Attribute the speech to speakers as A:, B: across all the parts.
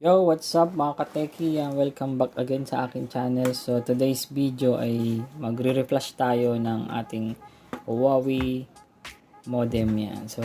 A: Yo, what's up mga kateki? Uh, welcome back again sa aking channel. So, today's video ay magre-reflash tayo ng ating Huawei modem yan. So,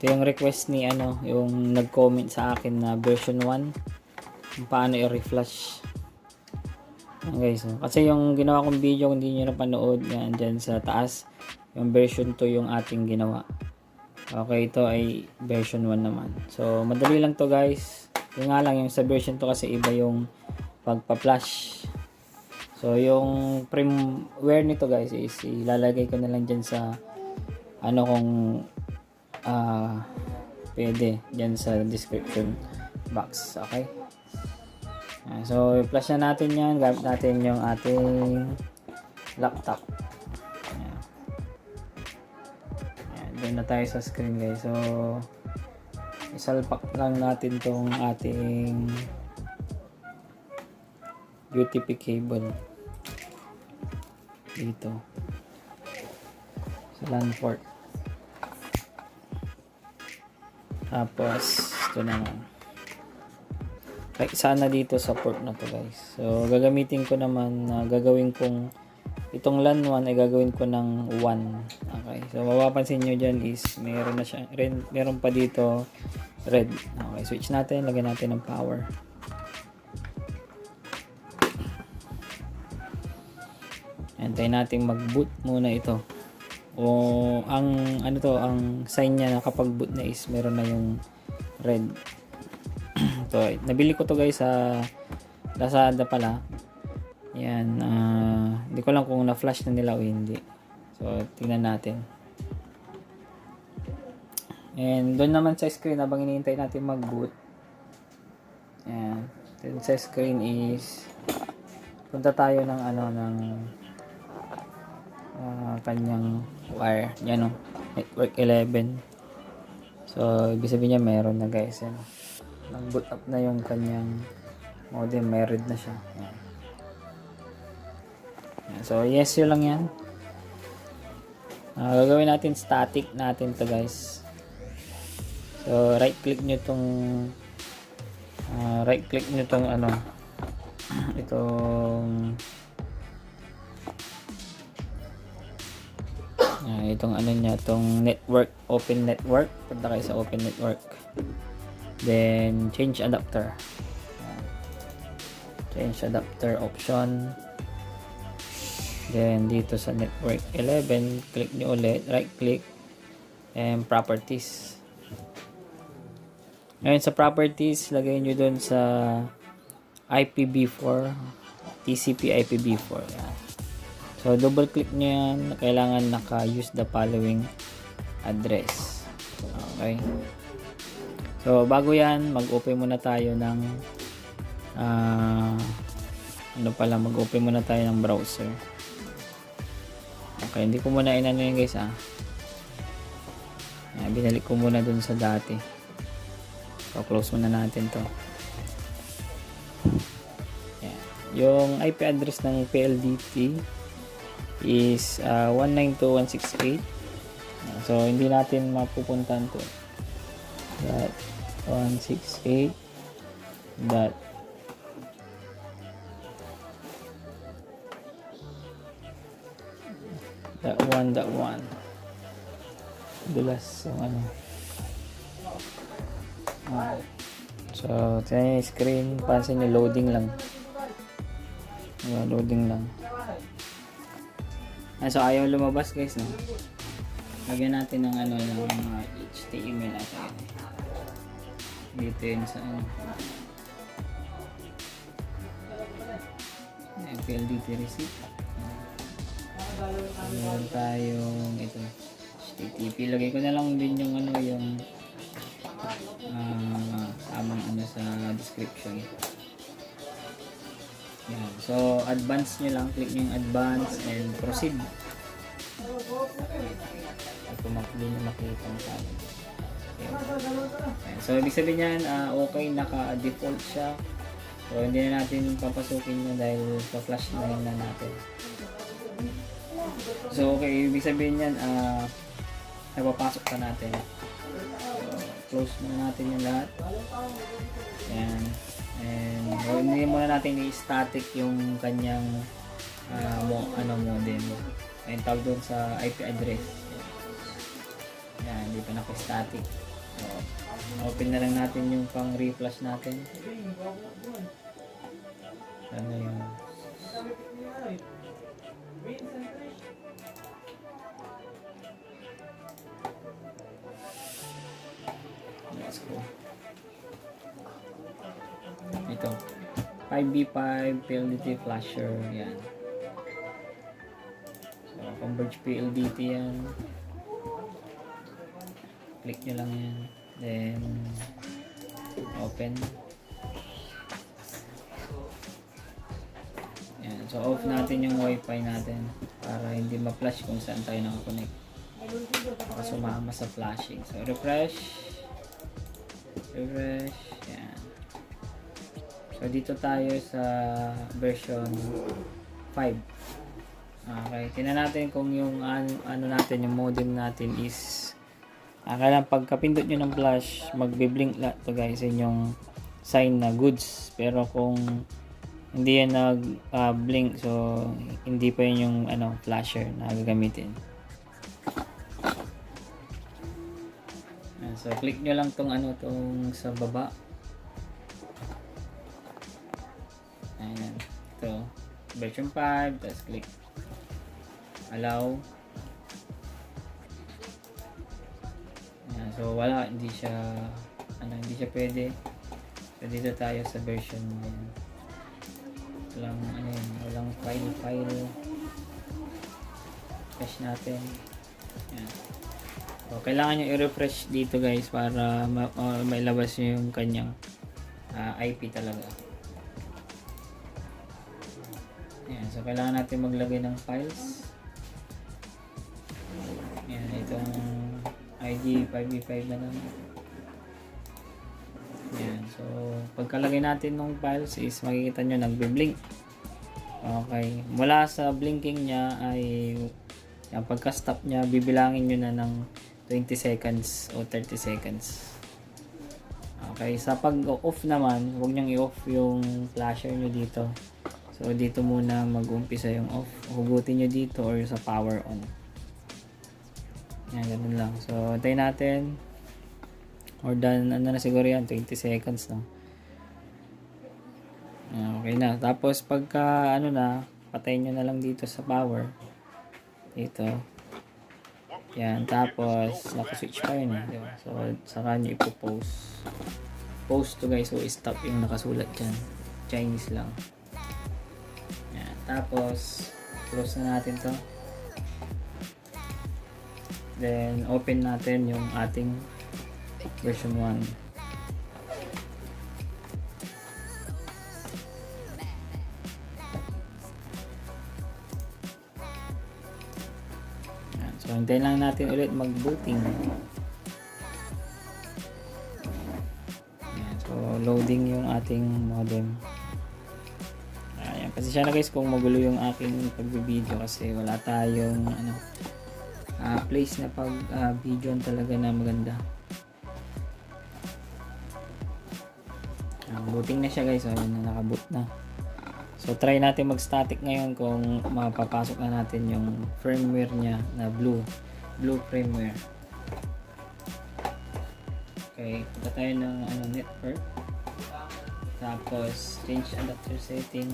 A: ito yung request ni ano, yung nag-comment sa akin na version 1 kung paano i-reflash. Guys, so, kasi yung ginawa kong video, hindi nyo napanood, yan dyan sa taas, yung version 2 yung ating ginawa. Okay, ito ay version 1 naman. So, madali lang to guys. Yung nga lang, yung sa version 2 kasi iba yung pagpa-flash. So, yung firmware nito guys is ilalagay ko na lang dyan sa ano kung ah pwede dyan sa description box. Okay? Ah, so, i-flash na natin yan. Gamit natin yung ating laptop. Ayan. Ayan, doon na tayo sa screen guys. So, isalpak lang natin tong ating UTP cable. Dito. Sa LAN port. Tapos ito naman like sana dito sa port na to guys. So gagamitin ko naman na gagawin kong itong LAN 1 ay gagawin ko ng 1 okay. So mapapansin nyo dyan is meron na siya meron pa dito red. Okay switch natin. Lagyan natin ng power. Antayin natin mag boot muna ito. O ang ano to ang sign niya na kapag boot na is meron na yung red. To nabili ko to guys sa Lazada pala. Yan ah, hindi ko lang kung na flash na nila o hindi. So tingnan natin and doon naman sa screen habang hinihintay natin mag boot yan then sa screen is punta tayo ng ano ng ah, kanyang wire. Yan o network 11 so ibig sabihin niya meron na guys yan. Nang boot up na yung kanyang modem. May red na siya. Yan. Yan. so yes yun lang yan. Ah, gagawin natin static natin to guys so right click nyo tong ah, right click nyo tong ano itong Ah, itong ano niya, itong network, open network. Punta kayo sa open network. Then, change adapter. Ayan. Change adapter option. Then, dito sa network 11, click nyo ulit, right click, and properties. Ngayon, sa properties, lagay nyo dun sa IPv4, TCP IPv4. Ayan. So, double click nyo yan. Kailangan naka-use the following address. Okay. So, bago yan, mag-open muna tayo ng ah, ano pala, mag-open muna tayo ng browser. Okay, hindi ko muna inano yun guys ah. Binalik ko muna dun sa dati. So, close muna natin to. Ayan. Yung IP address ng PLDT is uh, 192.168 Uh, so hindi natin mapupuntan to dot 168 dot dot 1 dot 1 dulas yung ano. So tingnan yung screen pansin nyo loading lang Ayan, loading lang Ah, so ayaw lumabas guys, no? Lagyan natin ng ano ng uh, HTML natin. Dito yun sa ano. PLDT receipt. Meron tayong ito. HTTP. Lagay ko na lang din yung ano yung ah tamang ano sa description. Yan. So, advance nyo lang. Click nyo yung advance and proceed. At kung hindi nyo makita ang sabi. Yan. So, ibig sabihin yan, ah, okay, naka-default siya. So, hindi na natin papasukin yun dahil pa-flash na yun na natin. So, okay, ibig sabihin yan, ah, napapasok pa natin. Close muna natin yung lahat. Ayan. And hindi muna natin i-static yung kanyang ah, mo, ano modem. Ayun tawag doon sa IP address. Ayan, hindi pa naka-static. So, open na lang natin yung pang reflash natin. Ano yun? 5B5 PLDT flasher. Yan. So, Converge PLDT yan. Click nyo lang yan. Then, open. Yan. So, off natin yung wifi natin para hindi ma-flash kung saan tayo nakakonect. Baka sumama sa flashing. So, refresh. Refresh. Yan. So, dito tayo sa version 5. Okay. Tingnan natin kung yung ano, ano natin, yung modem natin is Ah, kailangan pagkapindot nyo ng flash, magbe-blink lahat to guys, yun yung sign na goods. Pero kung hindi yan nag-blink, so hindi pa yun yung ano, flasher na gagamitin. So click nyo lang tong ano, tong sa baba. Ayan, ito. Version 5, tapos click allow. Ayan, so wala, hindi siya ano, hindi siya pwede. So dito tayo sa version ayan. Walang ano yun, walang file file. Refresh natin. Ayan. So, kailangan nyo i-refresh dito guys para ma- ma- mailabas nyo yung kanyang ah, IP talaga. So kailangan natin maglagay ng files. Ayan, itong ID 5v5 na lang. Ayan, so pagkalagay natin ng files is makikita nyo nagbe-blink. Okay, mula sa blinking niya ay yan, pagka-stop niya, bibilangin nyo na ng 20 seconds o 30 seconds. Okay, sa pag-off naman, huwag niyong i-off yung flasher nyo dito. So, dito muna mag-umpisa yung off. Hugutin nyo dito or sa power on. Yan, ganun lang. So, antayin natin. Or done, ano na siguro yan, 20 seconds. Yan, okay na. Tapos, pagka, ano na, patayin nyo na lang dito sa power. Dito. Yan, tapos, nakaswitch pa yun eh. So, saka nyo ipopost. Post to guys, so stop yung nakasulat dyan. Chinese lang. Tapos, close na natin to. Then, open natin yung ating version 1. Yan. So, hintayin lang natin ulit mag-booting. So, loading yung ating modem. Kasi siya na guys kung magulo yung aking pagbibideo kasi wala tayong ano, ah, place na pag ah, video talaga na maganda. Ang booting na siya guys. So, yun na nakaboot na. So, try natin mag-static ngayon kung mapapasok na natin yung firmware niya na blue. Blue firmware. Okay, punta tayo ng ano, network. Tapos, change adapter setting.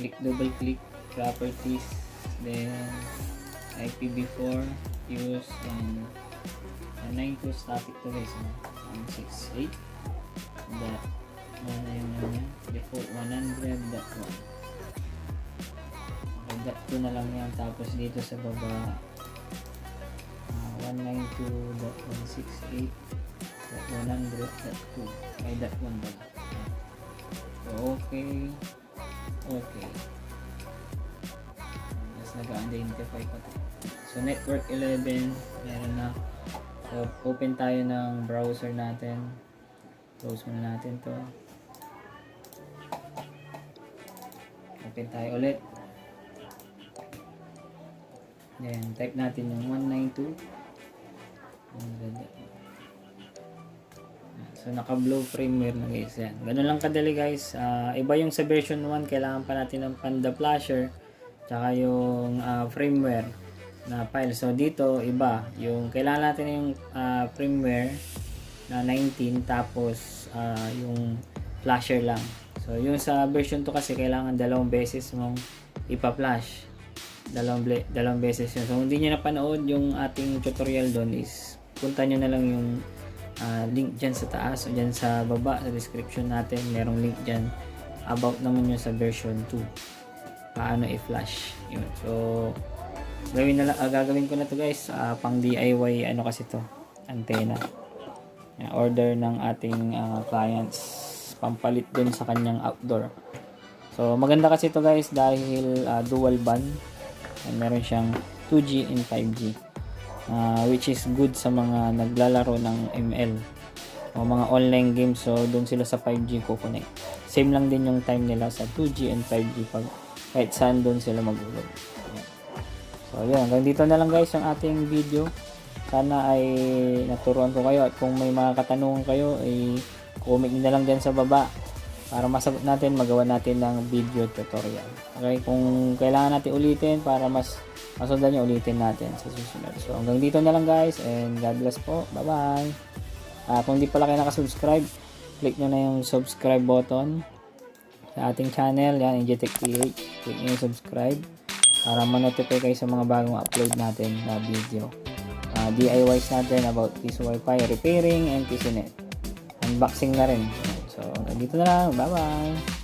A: Click, double click, properties. Then, IPv4, use, and 92 static to guys. No? 168 dot ano na yung ano default 100 dot 1 okay, dot 2 na lang yan tapos dito sa baba uh, 192.168 dot 100 dot 2 ay dot 1 ba okay okay. Tapos nag-identify ko to. So network 11 meron na. So open tayo ng browser natin. Close muna natin to. Open tayo ulit. Then type natin yung 192 100. So, naka-blue firmware na guys. Yan. Ganun lang kadali guys. Ah, iba yung sa version 1, kailangan pa natin ng Panda Flasher. Tsaka yung ah, firmware na file. So, dito, iba. Yung kailangan natin yung ah, firmware na 19 tapos ah, yung flasher lang. So, yung sa version 2 kasi kailangan dalawang beses mong ipa-flash. Dalawang, dalawang beses yun. So, kung hindi nyo napanood yung ating tutorial doon is punta nyo na lang yung ah, link dyan sa taas o dyan sa baba sa description natin. Merong link dyan about naman yun sa version 2. Paano i-flash. Yun. So, gawin na lang, ah, gagawin ko na to guys. ah, pang DIY ano kasi to. Antenna. Yan, order ng ating ah, clients pampalit dun sa kanyang outdoor. So, maganda kasi to guys dahil ah, dual band. And meron siyang 2G and 5G. Ah, which is good sa mga naglalaro ng ML o mga online games. So, doon sila sa 5G kukonek. Same lang din yung time nila sa 2G and 5G pag kahit saan doon sila magulog. So, yun. Hanggang dito na lang guys ang ating video. Sana ay naturuan ko kayo at kung may mga katanungan kayo ay comment na lang dyan sa baba para masagot natin, magawa natin ng video tutorial. Okay, kung kailangan natin ulitin para mas masundan nyo, ulitin natin sa susunod. So, hanggang dito na lang guys and God bless po. Bye-bye. Ah, kung di pala kayo nakasubscribe, click nyo na yung subscribe button sa ating channel. Yan, Ingetech PH. Click nyo yung subscribe para ma-notify kayo sa mga bagong upload natin na video. Ah, DIYs natin about PC Wi-Fi repairing and PCNet. Unboxing na rin. So, dito na lang. Bye-bye.